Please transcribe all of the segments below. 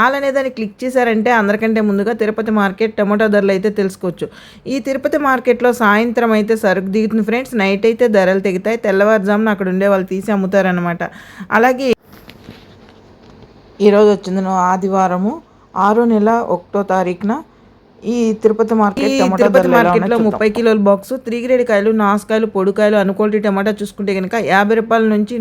All అనే దాన్ని click చేశారంటే అందరికంటే ముందుగా తిరుపతి మార్కెట్ టమాటో ధరలు అయితే తెలుసుకోవచ్చు. ఈ తిరుపతి మార్కెట్లో సాయంత్రం అయితే సరుకు దిగుతుంది ఫ్రెండ్స్. నైట్ అయితే ధరలు తెగుతాయి. తెల్లవారుజామున అక్కడ ఉండే వాళ్ళు తీసి అమ్ముతారనమాట అలాగే ఈరోజు వచ్చింది ఆదివారము. ఆరో నెల ఒకటో తారీఖున ఈ తిరుపతి మార్కెట్ తిరుపతి మార్కెట్లో ముప్పై కిలోల బాక్స్ త్రీ గ్రేడ్ కాయలు నాసుకాయలు పొడికాయలు అనుకోటి టమాటా చూసుకుంటే కనుక యాభై రూపాయల నుంచి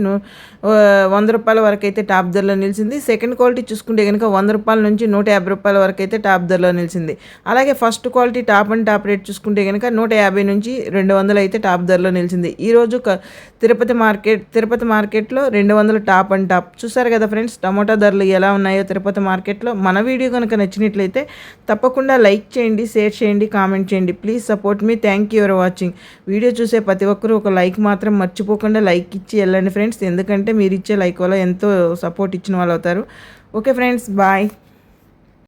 వంద రూపాయల వరకు అయితే టాప్ ధరలో నిలిచింది. సెకండ్ క్వాలిటీ చూసుకుంటే కనుక వంద రూపాయల నుంచి నూట యాభై రూపాయల వరకు అయితే టాప్ ధరలో నిలిచింది. అలాగే first quality top and top rate చూసుకుంటే కనుక నూట యాభై నుంచి రెండు వందలు అయితే టాప్ ధరలో నిలిచింది. ఈరోజు తిరుపతి మార్కెట్ తిరుపతి మార్కెట్లో రెండు వందలు టాప్ అండ్ టాప్. చూసారు కదా ఫ్రెండ్స్ టమాటా ధరలు ఎలా ఉన్నాయో తిరుపతి మార్కెట్లో. మన వీడియో కనుక నచ్చినట్లయితే తప్పకుండా లైక్ చేయండి షేర్ చేయండి కామెంట్ చేయండి. Please support me thank you for watching video చూసే ప్రతి ఒక్కరూ ఒక లైక్ మాత్రం మర్చిపోకుండా లైక్ ఇచ్చి వెళ్ళండి ఫ్రెండ్స్. ఎందుకంటే మీరు ఇచ్చే లైక్ వల్ల ఎంతో సపోర్ట్ ఇచ్చిన వాళ్ళు అవుతారు. Okay friends bye